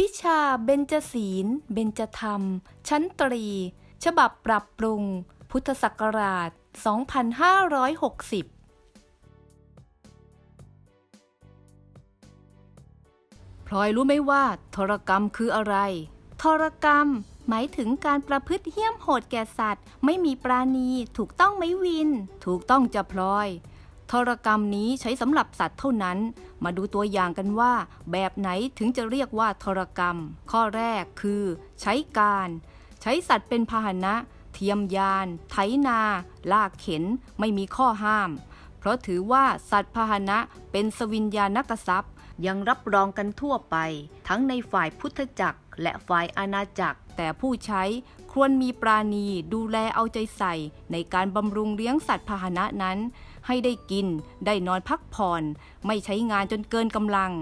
วิชาเบญจศีล เบญจธรรม ชั้นตรี ฉบับปรับปรุง พุทธศักราช 2560พลอยรู้ไหมว่าทรกรรมคืออะไร ทรกรรม หมายถึงการประพฤติเหี้ยมโหดแก่สัตว์ ไม่มีปราณี ถูกต้องไหมวิน ถูกต้องจะพลอย ทรกรรมนี้ใช้สำหรับสัตว์เท่านั้น มาดูตัวอย่างกันว่า แบบไหนถึงจะเรียกว่าทรกรรม ข้อแรกคือ ใช้การ ใช้สัตว์เป็นพาหนะ เทียมยาน ไถนา ลากเข็น ไม่มีข้อห้าม เพราะถือว่าสัตว์พาหนะเป็นสวิญญาณกทรัพย์ ยังรับรองกันทั่วไป ทั้งในฝ่ายพุทธจักรและฝ่ายอาณาจักร แต่ผู้ใช้ ควรมีปราณีดูแลเอาใจใส่ ในการบำรุงเลี้ยงสัตว์พาหนะนั้น ให้ได้กินได้นอนพักผ่อน ไม่ใช้งานจนเกินกำลัง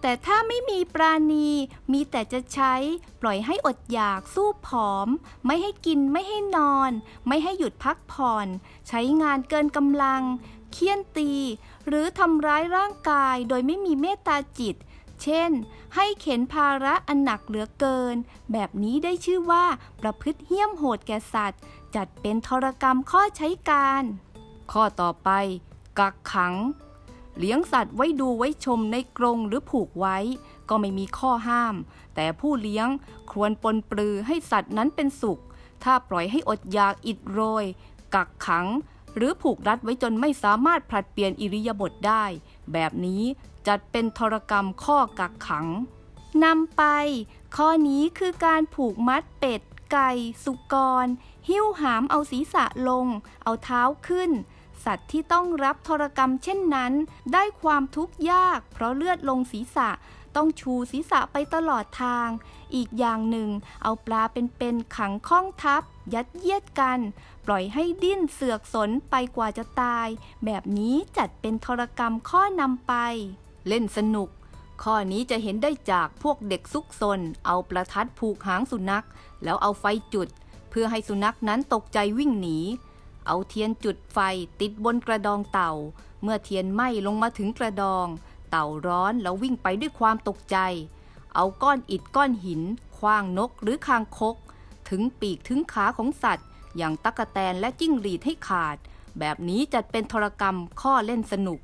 แต่ถ้าไม่มีปราณี มีแต่จะใช้ ปล่อยให้อดอยากสู้ผอม ไม่ให้กินไม่ให้นอน ไม่ให้หยุดพักผ่อน ใช้งานเกินกำลัง เคี่ยนตี หรือทำร้ายร่างกายโดยไม่มีเมตตาจิต เช่น ให้เข็นภาระอันหนักเหลือเกิน แบบนี้ได้ชื่อว่าประพฤติเหี้ยมโหดแก่สัตว์ จัดเป็นทรกรรมข้อใช้การ ข้อต่อไป กักขัง เลี้ยงสัตว์ไว้ดูไว้ชมในกรงหรือผูกไว้ ก็ไม่มีข้อห้าม แต่ผู้เลี้ยงควรปนปลือให้สัตว์นั้นเป็นสุข ถ้าปล่อยให้อดอยากอิดโรย กักขังหรือผูกรัดไว้จนไม่สามารถผลัดเปลี่ยนอิริยาบถได้ แบบนี้ จัดเป็นทรกรรมข้อกักขังนำไป ข้อนี้คือการผูกมัดเป็ด ไก่ สุกร หิ้วหามเอาศีรษะลง เอาเท้าขึ้น สัตว์ที่ต้องรับทรกรรมเช่นนั้น ได้ความทุกข์ยาก เพราะเลือดลงศีรษะต้องชูศีรษะไปตลอดทาง อีกอย่างหนึ่ง เอาปลาเป็นๆขังข้องทับ ยัดเยียดกัน ปล่อยให้ดิ้นเสือกสนไปกว่าจะตาย แบบนี้จัดเป็นทรกรรมข้อนำไป เล่นสนุก ข้อนี้จะเห็นได้จากพวกเด็กซุกซน เอาประทัดผูกหางสุนัข แล้วเอาไฟจุด เพื่อให้สุนัขนั้นตกใจวิ่งหนี เอาเทียนจุดไฟติดบนกระดองเต่า เมื่อเทียนไหม้ลงมาถึงกระดอง เต่าร้อนแล้ววิ่งไปด้วยความตกใจ เอาก้อนอิฐก้อนหินคว้างนกหรือคางคก ถึงปีกถึงขาของสัตว์ อย่างตั๊กแตนและจิ้งหรีดให้ขาด แบบนี้จัดเป็นทรกรรมข้อเล่นสนุก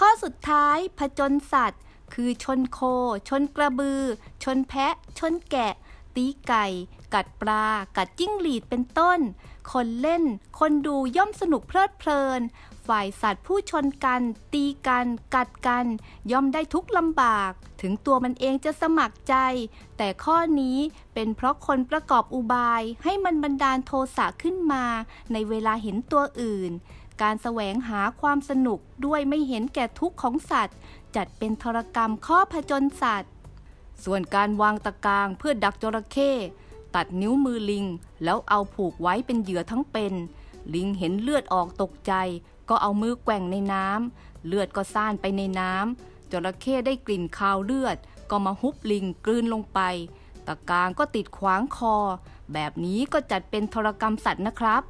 ข้อสุดท้ายผจญสัตว์ คือชนโค ชนกระบือ ชนแพะ ชนแกะ ตีไก่ กัดปลา กัดจิ้งหรีดเป็นต้น คนเล่น คนดูย่อมสนุกเพลิดเพลิน ฝ่ายสัตว์ผู้ชนกัน ตีกัน กัดกัน ย่อมได้ทุกลำบาก ถึงตัวมันเองจะสมัครใจ แต่ข้อนี้เป็นเพราะคนประกอบอุบายให้มันบันดาลโทสะขึ้นมา ในเวลาเห็นตัวอื่น การแสวงหาความสนุกด้วยไม่เห็นแก่ทุกข์ของสัตว์ จัดเป็นทรกรรมข้อผจญสัตว์ ส่วนการวางตะกางเพื่อดักจระเข้ตัดนิ้วมือลิง แล้วเอาผูกไว้เป็นเหยื่อทั้งเป็น ลิงเห็นเลือดออกตกใจ ก็เอามือแกว่งในน้ำเลือดก็ซ่านไปในน้ำจระเข้ได้กลิ่นคาวเลือด ก็มาฮุบลิงกลืนลงไป ตะกางก็ติดขวางคอ แบบนี้ก็จัดเป็นทรกรรมสัตว์นะครับ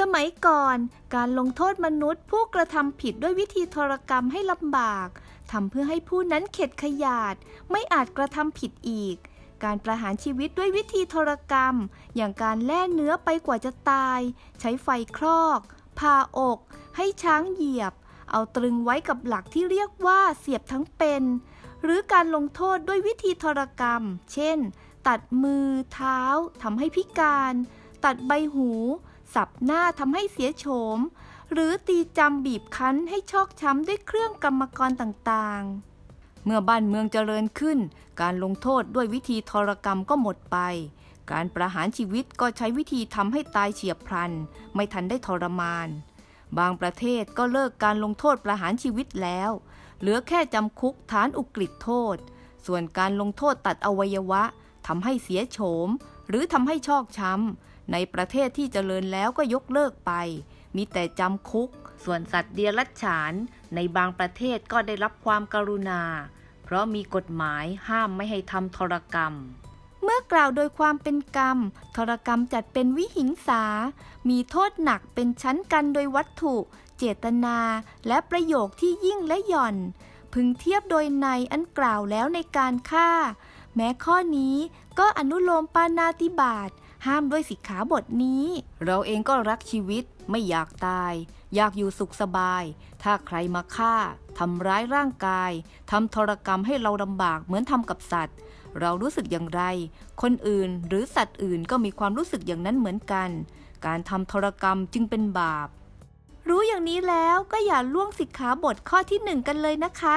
สมัยก่อนการลงโทษมนุษย์ผู้กระทำผิดด้วยวิธีทรกรรมให้ลำบากทำเพื่อให้ผู้นั้นเข็ดขยาด ไม่อาจกระทำผิดอีก การประหารชีวิตด้วยวิธีทรกรรม อย่างการแล่เนื้อไปกว่าจะตาย ใช้ไฟคลอกผ่าอก ให้ช้างเหยียบ เอาตรึงไว้กับหลักที่เรียกว่าเสียบทั้งเป็น หรือการลงโทษด้วยวิธีทรกรรม เช่น ตัดมือ เท้าทำให้พิการ ตัดใบหู สับหน้าทำให้เสียโฉม หรือตีจำบีบคั้นให้ชอกช้ำด้วยเครื่องกรรมกรต่างๆ เมื่อบ้านเมืองเจริญขึ้น การลงโทษด้วยวิธีทรกรรมก็หมดไป การประหารชีวิตก็ใช้วิธีทำให้ตายเฉียบพลัน ไม่ทันได้ทรมาน บางประเทศก็เลิกการลงโทษประหารชีวิตแล้ว เหลือแค่จำคุกฐานอุกฤษโทษ ส่วนการลงโทษตัดอวัยวะทำให้เสียโฉม หรือทำให้ชอกช้ำในประเทศที่เจริญแล้วก็ยกเลิกไป มีแต่จำคุก ส่วนสัตว์เดียรัจฉาน ในบางประเทศก็ได้รับความกรุณา เพราะมีกฎหมายห้ามไม่ให้ทำทรกรรม เมื่อกล่าวโดยความเป็นกรรม ทรกรรมจัดเป็นวิหิงสา มีโทษหนักเป็นชั้นกันโดยวัตถุ เจตนา และประโยคที่ยิ่งและหย่อน พึงเทียบโดยในอันกล่าวแล้วในการฆ่า แม้ข้อนี้ก็อนุโลมปานาติบาตห้ามด้วยสิกขาบทนี้ เราเองก็รักชีวิตไม่อยากตาย อยากอยู่สุขสบาย ถ้าใครมาฆ่าทำร้ายร่างกายทำทรกรรมให้เราลำบากเหมือนทำกับสัตว์ เรารู้สึกอย่างไร คนอื่นหรือสัตว์อื่นก็มีความรู้สึกอย่างนั้นเหมือนกัน การทำทรกรรมจึงเป็นบาป รู้อย่างนี้แล้วก็อย่าล่วงสิกขาบทข้อที่หนึ่งกันเลยนะคะ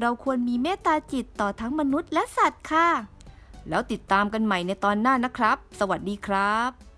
เราควรมีเมตตาจิตต่อทั้งมนุษย์และสัตว์ค่ะ แล้วติดตามกันใหม่ในตอนหน้านะครับ สวัสดีครับ